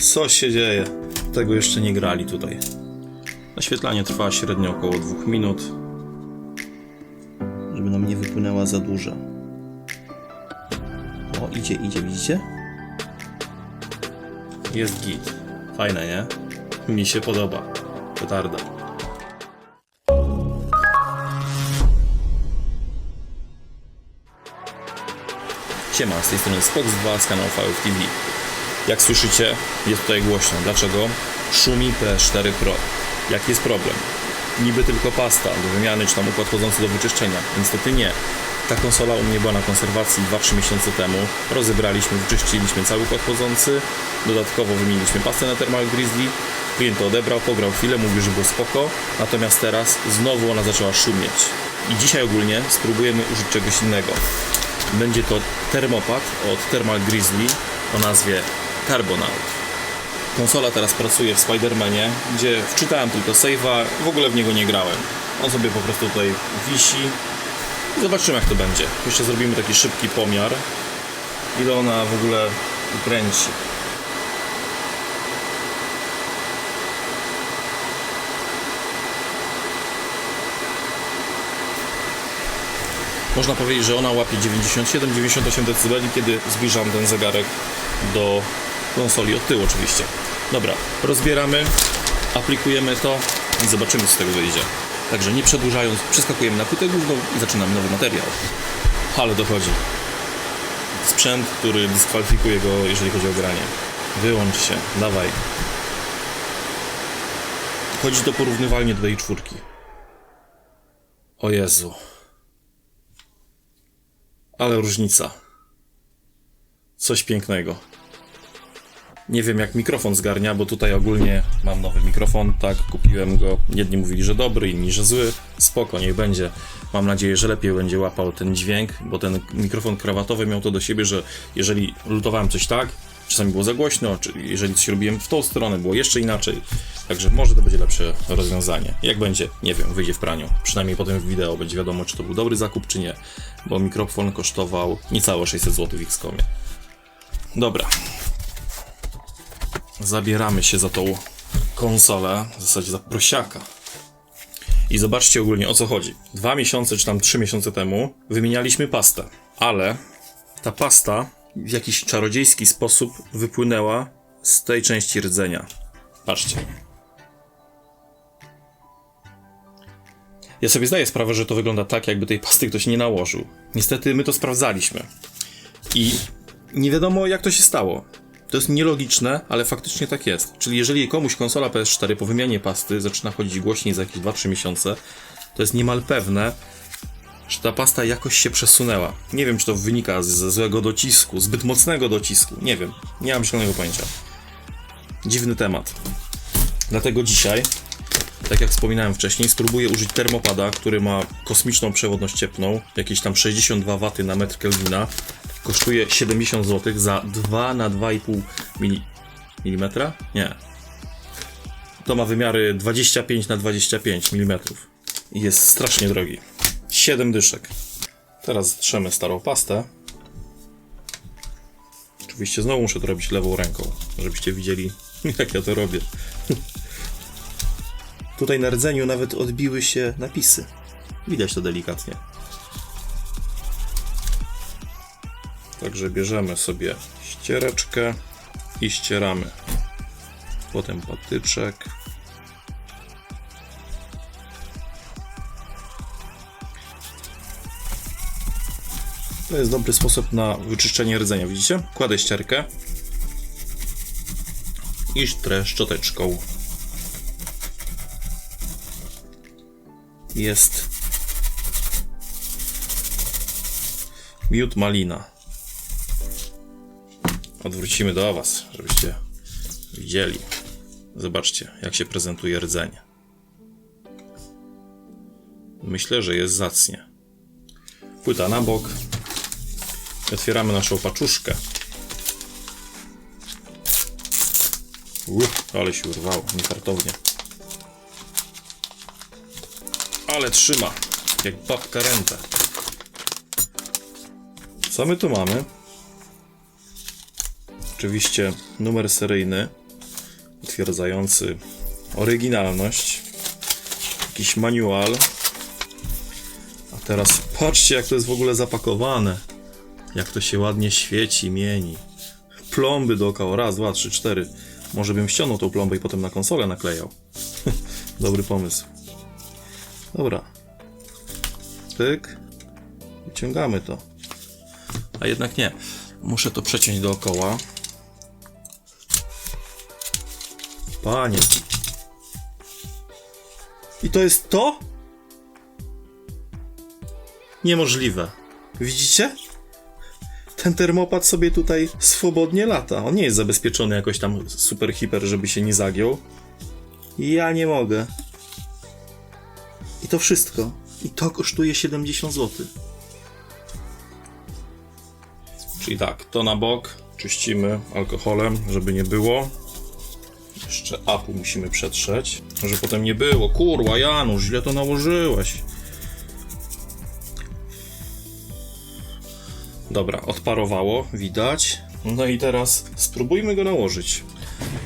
Co się dzieje? Tego jeszcze nie grali tutaj. Naświetlanie trwa średnio około 2 minut. Żeby nam nie wypłynęła za duża. O, idzie, idzie, widzicie? Jest git. Fajne, nie? Mi się podoba. Petarda. Siema, z tej strony Spox 2 z kanału TV. Jak słyszycie, jest tutaj głośno. Dlaczego? Szumi PS4 Pro. Jaki jest problem? Niby tylko pasta do wymiany, czy tam układ chodzący do wyczyszczenia. Niestety nie. Ta konsola u mnie była na konserwacji 2-3 miesiące temu. Rozebraliśmy, wyczyściliśmy cały układ chodzący. Dodatkowo wymieniliśmy pastę na Thermal Grizzly. Klient to odebrał, pograł chwilę, mówił, że było spoko. Natomiast teraz znowu ona zaczęła szumieć. I dzisiaj ogólnie spróbujemy użyć czegoś innego. Będzie to termopad od Thermal Grizzly o nazwie Carbonaut. Konsola teraz pracuje w Spidermanie, gdzie wczytałem tylko save'a, w ogóle w niego nie grałem. On sobie po prostu tutaj wisi. Zobaczymy jak to będzie. Jeszcze zrobimy taki szybki pomiar, ile ona w ogóle ukręci. Można powiedzieć, że ona łapie 97-98 dB, kiedy zbliżam ten zegarek do konsoli od tyłu oczywiście. Dobra, rozbieramy, aplikujemy to i zobaczymy co z tego wyjdzie. Także nie przedłużając, przeskakujemy na płytę główną i zaczynamy nowy materiał. Ale dochodzi. Sprzęt, który dyskwalifikuje go, jeżeli chodzi o granie. Wyłącz się, dawaj. Chodzi to porównywalnie do tej czwórki. O Jezu. Ale różnica. Coś pięknego. Nie wiem jak mikrofon zgarnia, bo tutaj ogólnie mam nowy mikrofon, tak, kupiłem go. Jedni mówili, że dobry, inni, że zły. Spoko, niech będzie. Mam nadzieję, że lepiej będzie łapał ten dźwięk, bo ten mikrofon krawatowy miał to do siebie, że jeżeli lutowałem coś tak, czasami było za głośno, czy jeżeli coś robiłem w tą stronę, było jeszcze inaczej. Także może to będzie lepsze rozwiązanie. Jak będzie, nie wiem, wyjdzie w praniu. Przynajmniej potem w wideo będzie wiadomo, czy to był dobry zakup, czy nie. Bo mikrofon kosztował niecałe 600 zł w Xcomie. Dobra. Zabieramy się za tą konsolę, w zasadzie za prosiaka. I zobaczcie ogólnie o co chodzi. Dwa miesiące, czy tam trzy miesiące temu wymienialiśmy pastę, ale ta pasta w jakiś czarodziejski sposób wypłynęła z tej części rdzenia. Patrzcie. Ja sobie zdaję sprawę, że to wygląda tak, jakby tej pasty ktoś nie nałożył. Niestety my to sprawdzaliśmy. I nie wiadomo, jak to się stało. To jest nielogiczne, ale faktycznie tak jest. Czyli jeżeli komuś konsola PS4 po wymianie pasty zaczyna chodzić głośniej za jakieś 2-3 miesiące, to jest niemal pewne, że ta pasta jakoś się przesunęła. Nie wiem, czy to wynika ze złego docisku, zbyt mocnego docisku. Nie wiem, nie mam zielonego pojęcia. Dziwny temat. Dlatego dzisiaj, tak jak wspominałem wcześniej, spróbuję użyć termopada, który ma kosmiczną przewodność cieplną, jakieś tam 62 W na metr Kelvina. Kosztuje 70 zł za 2 na 2,5 mili... mm? Nie. To ma wymiary 25 na 25 mm. I jest strasznie drogi. 7 dyszek. Teraz trzemy starą pastę. Oczywiście znowu muszę to robić lewą ręką, żebyście widzieli jak ja to robię. Tutaj na rdzeniu nawet odbiły się napisy. Widać to delikatnie. Także bierzemy sobie ściereczkę i ścieramy. Potem patyczek. To jest dobry sposób na wyczyszczenie rdzenia, widzicie? Kładę ścierkę i sztrę szczoteczką. Jest miód malina. Odwrócimy do Was, żebyście widzieli. Zobaczcie, jak się prezentuje rdzeń. Myślę, że jest zacnie. Płyta na bok. Otwieramy naszą paczuszkę. Uff, ale się urwało, niefartownie. Ale trzyma, jak babka ręta. Co my tu mamy? Oczywiście numer seryjny potwierdzający oryginalność. Jakiś manual. A teraz patrzcie, jak to jest w ogóle zapakowane. Jak to się ładnie świeci, mieni. Plomby dookoła. Raz, dwa, trzy, cztery. Może bym ściągnął tą plombę i potem na konsolę naklejał. Dobry pomysł. Dobra. Pyk. Wyciągamy to. A jednak nie. Muszę to przeciąć dookoła. Panie. I to jest to? Niemożliwe. Widzicie? Ten termopad sobie tutaj swobodnie lata. On nie jest zabezpieczony jakoś tam super hiper, żeby się nie zagiął. Ja nie mogę. I to wszystko. I to kosztuje 70 zł. Czyli tak, to na bok. Czyścimy alkoholem, żeby nie było. Jeszcze apu musimy przetrzeć. Że potem nie było. Kurwa, Janusz, źle to nałożyłeś. Dobra, odparowało, widać. No i teraz spróbujmy go nałożyć.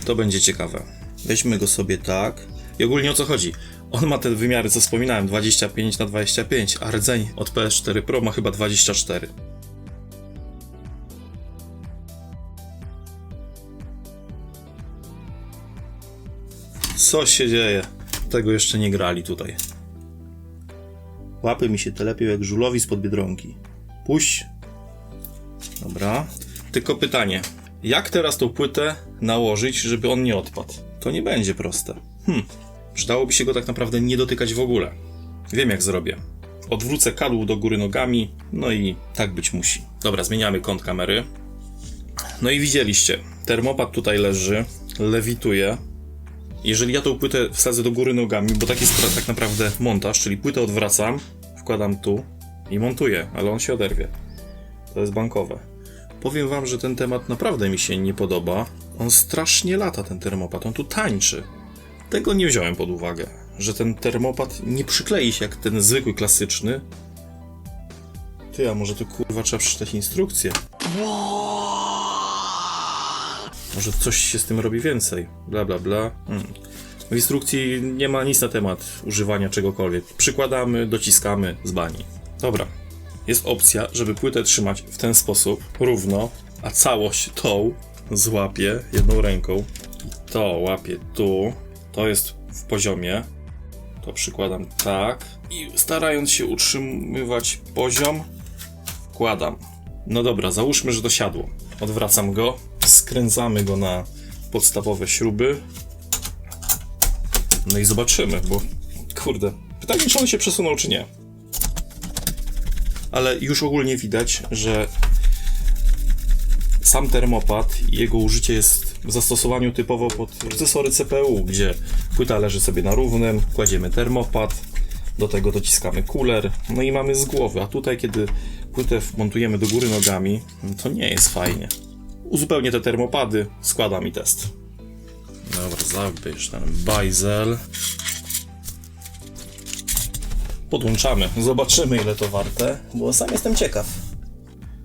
To będzie ciekawe. Weźmy go sobie tak. I ogólnie o co chodzi? On ma te wymiary, co wspominałem, 25 na 25, a rdzeń od PS4 Pro ma chyba 24. Co się dzieje? Tego jeszcze nie grali tutaj. Łapy mi się telepią jak żulowi spod biedronki. Puść. Dobra. Tylko pytanie. Jak teraz tą płytę nałożyć, żeby on nie odpadł? To nie będzie proste. Hmm. Przydałoby się go tak naprawdę nie dotykać w ogóle. Wiem jak zrobię. Odwrócę kadłub do góry nogami, no i tak być musi. Dobra, zmieniamy kąt kamery. No i widzieliście, termopad tutaj leży, lewituje. Jeżeli ja tą płytę wsadzę do góry nogami, bo tak jest tak naprawdę montaż, czyli płytę odwracam, wkładam tu i montuję, ale on się oderwie. To jest bankowe. Powiem wam, że ten temat naprawdę mi się nie podoba. On strasznie lata, ten termopad, on tu tańczy. Tego nie wziąłem pod uwagę, że ten termopad nie przyklei się jak ten zwykły, klasyczny. Ty, a może tu kurwa trzeba przeczytać instrukcję? Może coś się z tym robi więcej. Bla bla bla. Hmm. W instrukcji nie ma nic na temat używania czegokolwiek. Przykładamy, dociskamy z bani. Dobra. Jest opcja, żeby płytę trzymać w ten sposób, równo, a całość tą złapię jedną ręką. To łapię tu. To jest w poziomie. To przykładam tak. I starając się utrzymywać poziom, wkładam. No dobra, załóżmy, że to siadło. Odwracam go, skręcamy go na podstawowe śruby. No i zobaczymy, bo kurde, pytanie, czy on się przesunął, czy nie. Ale już ogólnie widać, że sam termopad i jego użycie jest w zastosowaniu typowo pod procesory CPU, gdzie płyta leży sobie na równym, kładziemy termopad, do tego dociskamy cooler, no i mamy z głowy, a tutaj kiedy płytę montujemy do góry nogami, no to nie jest fajnie. Uzupełnię te termopady, składam i test. Dobra, zabierz ten bajzel. Podłączamy, zobaczymy ile to warte, bo sam jestem ciekaw.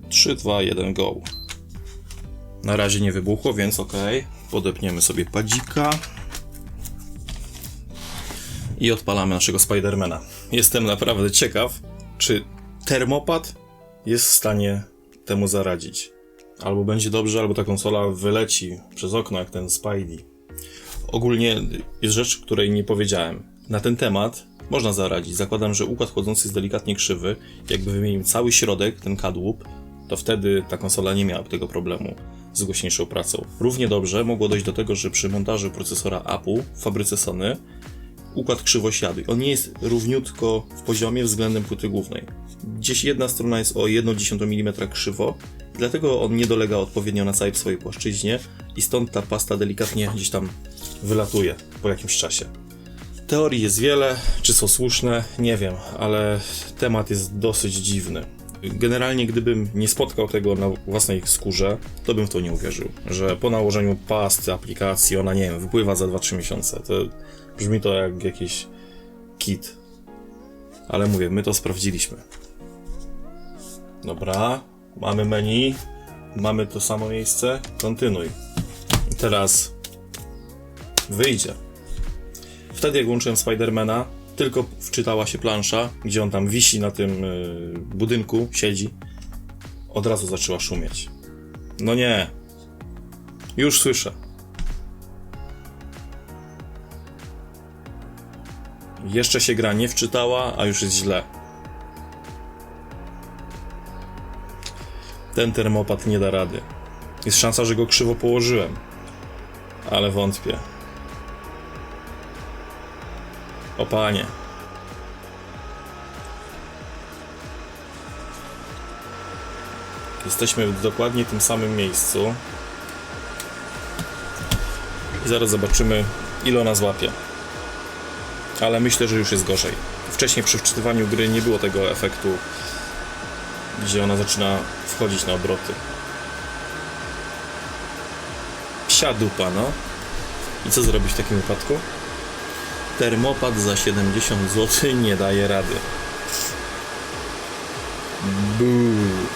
3, 2, 1, go. Na razie nie wybuchło, więc ok. Podepniemy sobie padzika. I odpalamy naszego Spidermana. Jestem naprawdę ciekaw, czy termopad jest w stanie temu zaradzić. Albo będzie dobrze, albo ta konsola wyleci przez okno jak ten Spidey. Ogólnie jest rzecz, której nie powiedziałem. Na ten temat można zaradzić. Zakładam, że układ chłodzący jest delikatnie krzywy. Jakby wymienił cały środek, ten kadłub, to wtedy ta konsola nie miałaby tego problemu z głośniejszą pracą. Równie dobrze mogło dojść do tego, że przy montażu procesora Apple w fabryce Sony układ krzywo siadł. On nie jest równiutko w poziomie względem płyty głównej. Gdzieś jedna strona jest o 1,1 mm krzywo, dlatego on nie dolega odpowiednio na całej swojej płaszczyźnie i stąd ta pasta delikatnie gdzieś tam wylatuje po jakimś czasie. Teorii jest wiele, czy są słuszne, nie wiem, ale temat jest dosyć dziwny. Generalnie, gdybym nie spotkał tego na własnej skórze, to bym w to nie uwierzył. Że po nałożeniu pasty, aplikacji, ona nie wiem, wypływa za 2-3 miesiące. To brzmi to jak jakiś kit. Ale mówię, my to sprawdziliśmy. Dobra, mamy menu, mamy to samo miejsce, kontynuuj. I teraz wyjdzie. Wtedy jak włączyłem Spidermana, tylko wczytała się plansza, gdzie on tam wisi na tym y, budynku, siedzi. Od razu zaczęła szumieć. No nie. Już słyszę. Jeszcze się gra nie wczytała, a już jest źle. Ten termopad nie da rady. Jest szansa, że go krzywo położyłem. Ale wątpię. O panie. Jesteśmy w dokładnie tym samym miejscu. I zaraz zobaczymy, ile ona złapie. Ale myślę, że już jest gorzej. Wcześniej przy wczytywaniu gry nie było tego efektu, gdzie ona zaczyna wchodzić na obroty. Psia dupa, no. I co zrobić w takim wypadku? Termopad za 70 zł nie daje rady. Buu.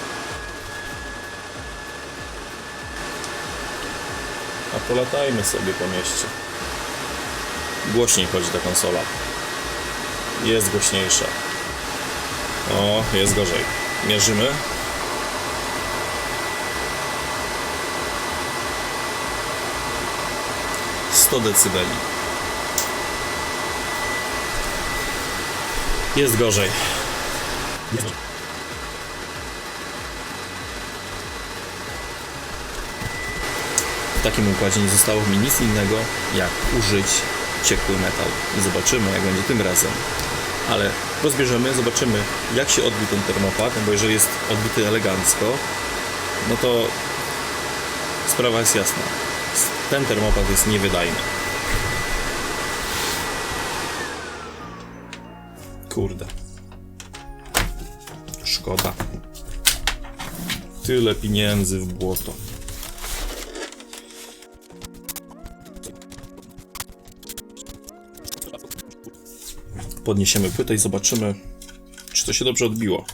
A polatajmy sobie po mieście. Głośniej chodzi ta konsola. Jest głośniejsza. O, jest gorzej. Mierzymy. Decybeli. Jest gorzej. W takim układzie nie zostało mi nic innego, jak użyć ciekły metal. Zobaczymy, jak będzie tym razem. Ale rozbierzemy, zobaczymy, jak się odbił ten termopad, bo jeżeli jest odbity elegancko, no to sprawa jest jasna. Ten termopad jest niewydajny. Kurde. Szkoda. Tyle pieniędzy w błoto. Podniesiemy płytę i zobaczymy, czy to się dobrze odbiło.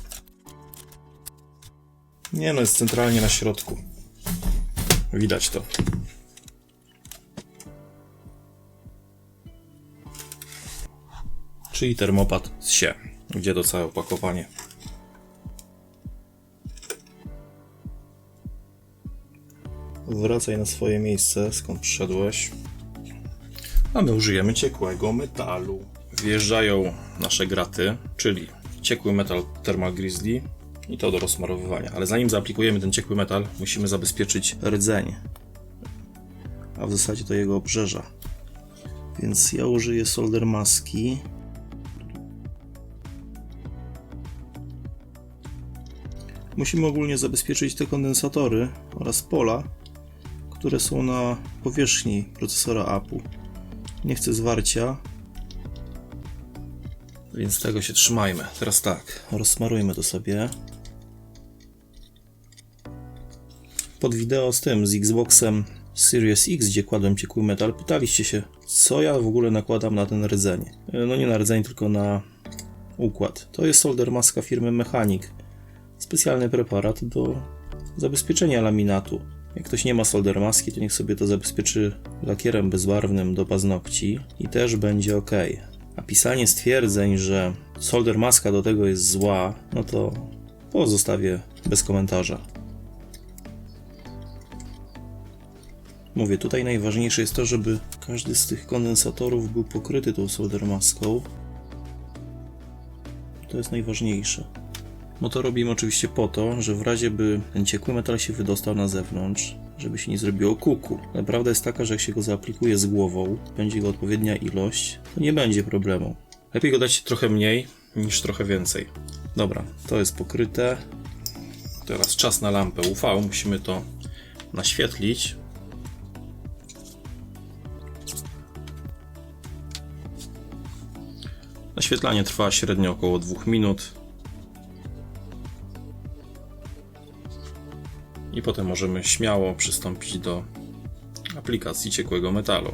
Nie no, jest centralnie na środku. Widać to. Czyli termopad z się. Gdzie to całe opakowanie? Wracaj na swoje miejsce, skąd przyszedłeś. A my użyjemy ciekłego metalu. Wjeżdżają nasze graty, czyli ciekły metal Thermal Grizzly i to do rozsmarowywania. Ale zanim zaaplikujemy ten ciekły metal, musimy zabezpieczyć rdzeń. A w zasadzie to jego obrzeża. Więc ja użyję solder maski. Musimy ogólnie zabezpieczyć te kondensatory oraz pola, które są na powierzchni procesora APU. Nie chcę zwarcia, więc tego się trzymajmy. Teraz tak, rozsmarujmy to sobie. Pod wideo z tym, z Xboxem Series X, gdzie kładłem ciekły metal, pytaliście się, co ja w ogóle nakładam na ten rdzeń. No nie na rdzeń, tylko na układ. To jest solder maska firmy Mechanic. Specjalny preparat do zabezpieczenia laminatu. Jak ktoś nie ma solder maski, to niech sobie to zabezpieczy lakierem bezbarwnym do paznokci i też będzie ok. A pisanie stwierdzeń, że solder maska do tego jest zła, no to pozostawię bez komentarza. Mówię, tutaj najważniejsze jest to, żeby każdy z tych kondensatorów był pokryty tą solder maską. To jest najważniejsze. No to robimy oczywiście po to, że w razie by ten ciekły metal się wydostał na zewnątrz, żeby się nie zrobiło kuku. Prawda jest taka, że jak się go zaaplikuje z głową, będzie go odpowiednia ilość, to nie będzie problemu. Lepiej go dać trochę mniej niż trochę więcej. Dobra, to jest pokryte. Teraz czas na lampę UV. Musimy to naświetlić. Naświetlanie trwa średnio około 2 minut. I potem możemy śmiało przystąpić do aplikacji ciekłego metalu.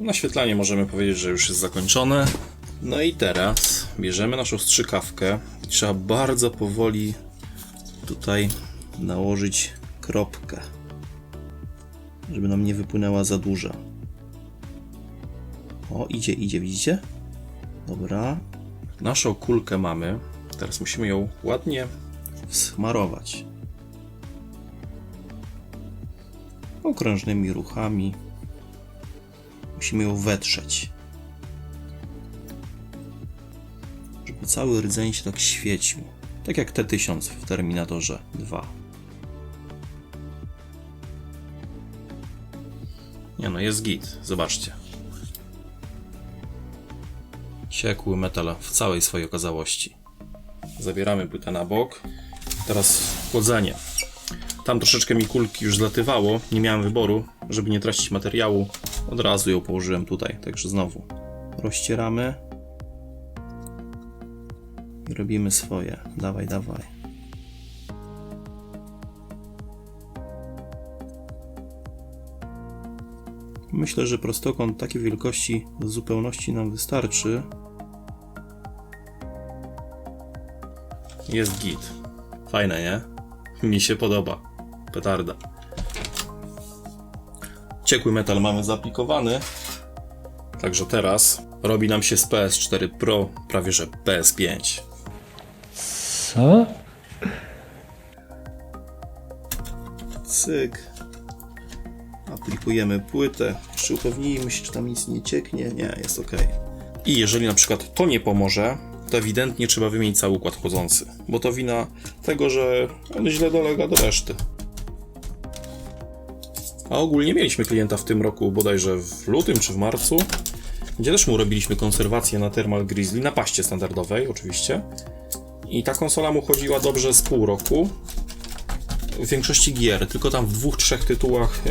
Naświetlanie możemy powiedzieć, że już jest zakończone. No i teraz bierzemy naszą strzykawkę. Trzeba bardzo powoli tutaj nałożyć kropkę. żeby nam nie wypłynęła za duża. O, idzie, idzie, widzicie? Dobra. Naszą kulkę mamy. Teraz musimy ją ładnie smarować. Okrężnymi ruchami. Musimy ją wetrzeć. Żeby cały rdzeń się tak świecił. Tak jak T-1000 w Terminatorze 2. Nie no, jest git. Zobaczcie. Ciekły metal w całej swojej okazałości. Zabieramy płytę na bok. Teraz chłodzenie. Tam troszeczkę mi kulki już zlatywało. Nie miałem wyboru, żeby nie tracić materiału. Od razu ją położyłem tutaj. Także znowu rozcieramy. I robimy swoje. Dawaj, dawaj. Myślę, że prostokąt takiej wielkości w zupełności nam wystarczy. Jest git. Fajne, nie? Mi się podoba. Petarda. Ciekły metal mamy zaaplikowany. Także teraz robi nam się z PS4 Pro prawie że PS5. Co? Cyk. Aplikujemy płytę. Czy upewnijmy się, czy tam nic nie cieknie? Nie, jest ok. I jeżeli na przykład to nie pomoże, to ewidentnie trzeba wymienić cały układ chodzący. Bo to wina tego, że on źle dolega do reszty. A ogólnie mieliśmy klienta w tym roku, bodajże w lutym czy w marcu, gdzie też mu robiliśmy konserwację na Thermal Grizzly, na paście standardowej oczywiście. I ta konsola mu chodziła dobrze z pół roku, w większości gier, tylko tam w dwóch, trzech tytułach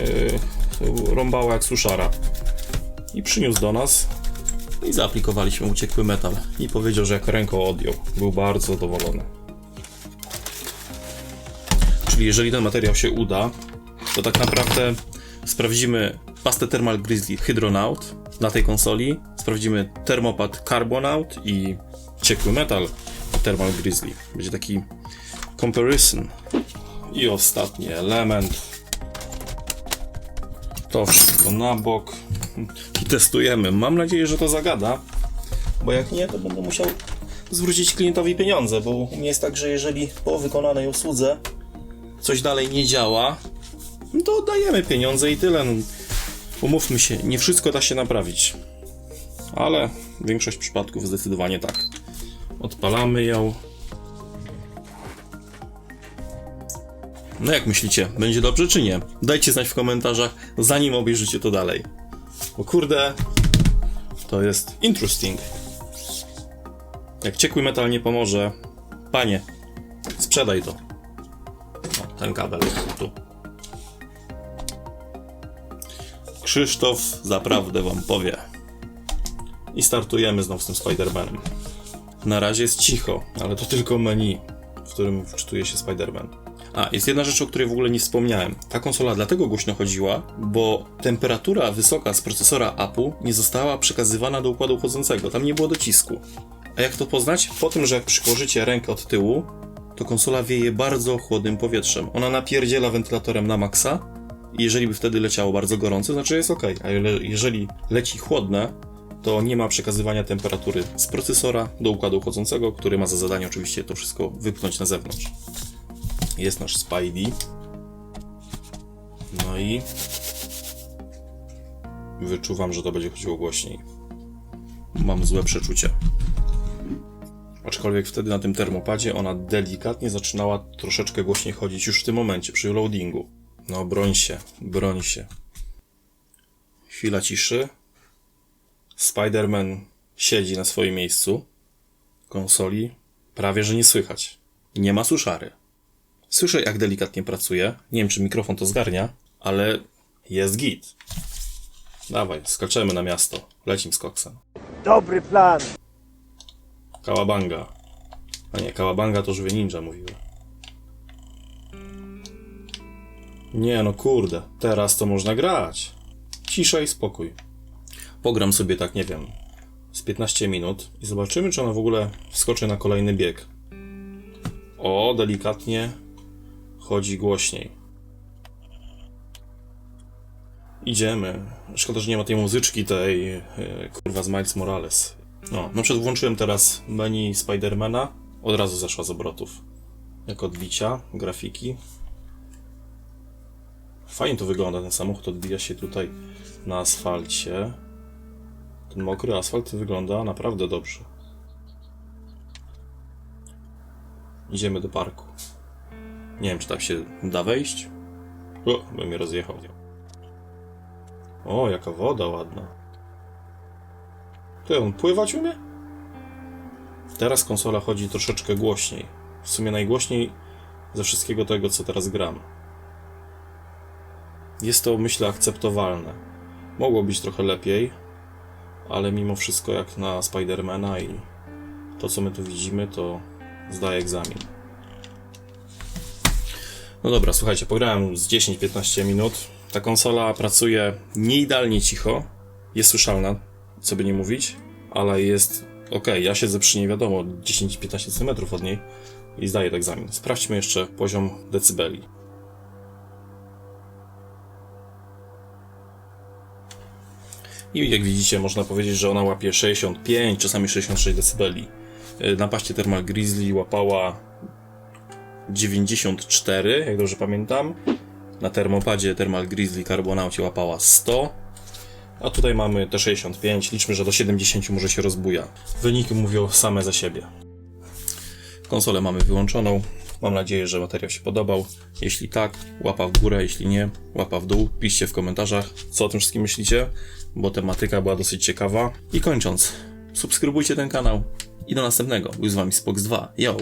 yy, rąbała jak suszara. I przyniósł do nas i zaaplikowaliśmy uciekły metal. I powiedział, że jak ręką odjął. Był bardzo zadowolony. Czyli jeżeli ten materiał się uda, to tak naprawdę sprawdzimy pastę Thermal Grizzly Hydronaut na tej konsoli, sprawdzimy Thermopad Carbonaut i ciekły metal Thermal Grizzly. Będzie taki comparison. I ostatni element. To wszystko na bok. Testujemy. Mam nadzieję, że to zagada. Bo jak nie, to będę musiał zwrócić klientowi pieniądze, bo u mnie jest tak, że jeżeli po wykonanej usłudze coś dalej nie działa, no to oddajemy pieniądze i tyle. No, umówmy się, nie wszystko da się naprawić. Ale większość przypadków zdecydowanie tak. Odpalamy ją. No jak myślicie, będzie dobrze czy nie? Dajcie znać w komentarzach, zanim obejrzycie to dalej. Bo kurde, to jest interesting. Jak ciekły metal nie pomoże, panie, sprzedaj to. O, ten kabel tu. Krzysztof zaprawdę wam powie. I startujemy znowu z tym Spider-Manem. Na razie jest cicho, ale to tylko menu, w którym wczytuje się Spider-Man. A, jest jedna rzecz, o której w ogóle nie wspomniałem. Ta konsola dlatego głośno chodziła, bo temperatura wysoka z procesora APU nie została przekazywana do układu chłodzącego. Tam nie było docisku. A jak to poznać? Po tym, że jak przyłożycie rękę od tyłu, to konsola wieje bardzo chłodnym powietrzem. Ona napierdziela wentylatorem na maksa i jeżeli by wtedy leciało bardzo gorące, znaczy jest ok. A je- jeżeli leci chłodne, to nie ma przekazywania temperatury z procesora do układu chłodzącego, który ma za zadanie oczywiście to wszystko wypchnąć na zewnątrz. Jest nasz Spidey. No i wyczuwam, że to będzie chodziło głośniej. Mam złe przeczucie. Aczkolwiek wtedy na tym termopadzie ona delikatnie zaczynała troszeczkę głośniej chodzić już w tym momencie, przy loadingu. No broń się, broń się. Chwila ciszy. Spider-Man siedzi na swoim miejscu. Konsoli prawie że nie słychać. Nie ma suszary. Słyszę, jak delikatnie pracuje. Nie wiem, czy mikrofon to zgarnia, ale jest git. Dawaj, skaczemy na miasto. Lecim z koksem. Dobry plan! Kałabanga. A nie, kałabanga to żywy ninja mówiły. Nie no kurde, teraz to można grać. Cisza i spokój. Pogram sobie tak, nie wiem, z 15 minut i zobaczymy, czy ona w ogóle wskoczy na kolejny bieg. O, delikatnie chodzi głośniej. Idziemy. Szkoda, że nie ma tej muzyczki tej e, kurwa z Miles Morales. No, na przykład włączyłem teraz menu Spidermana. Od razu zeszła z obrotów. Jak odbicia, grafiki. Fajnie to wygląda, ten samochód odbija się tutaj na asfalcie. Ten mokry asfalt wygląda naprawdę dobrze. Idziemy do parku. Nie wiem, czy tak się da wejść. O, bym mnie rozjechał. O, jaka woda ładna. Ty, on pływać umie? Teraz konsola chodzi troszeczkę głośniej. W sumie najgłośniej ze wszystkiego tego, co teraz gram. Jest to, myślę, akceptowalne. Mogło być trochę lepiej, ale mimo wszystko, jak na Spidermana i to, co my tu widzimy, to zdaje egzamin. No dobra, słuchajcie, pograłem z 10-15 minut. Ta konsola pracuje nie idealnie cicho, jest słyszalna, co by nie mówić, ale jest ok. Ja siedzę przy niej, wiadomo, 10-15 cm od niej i zdaję egzamin. Sprawdźmy jeszcze poziom decybeli. I jak widzicie, można powiedzieć, że ona łapie 65, czasami 66 decybeli. Y, Na paście Thermal Grizzly łapała 94, jak dobrze pamiętam. Na termopadzie Thermal Grizzly Carbonaucie łapała 100. A tutaj mamy te 65, liczmy, że do 70 może się rozbuja. Wyniki mówią same za siebie. Konsolę mamy wyłączoną. Mam nadzieję, że materiał się podobał. Jeśli tak, łapa w górę, jeśli nie, łapa w dół. Piszcie w komentarzach, co o tym wszystkim myślicie, bo tematyka była dosyć ciekawa. I kończąc, subskrybujcie ten kanał i do następnego. Był z wami Spox 2. Yo!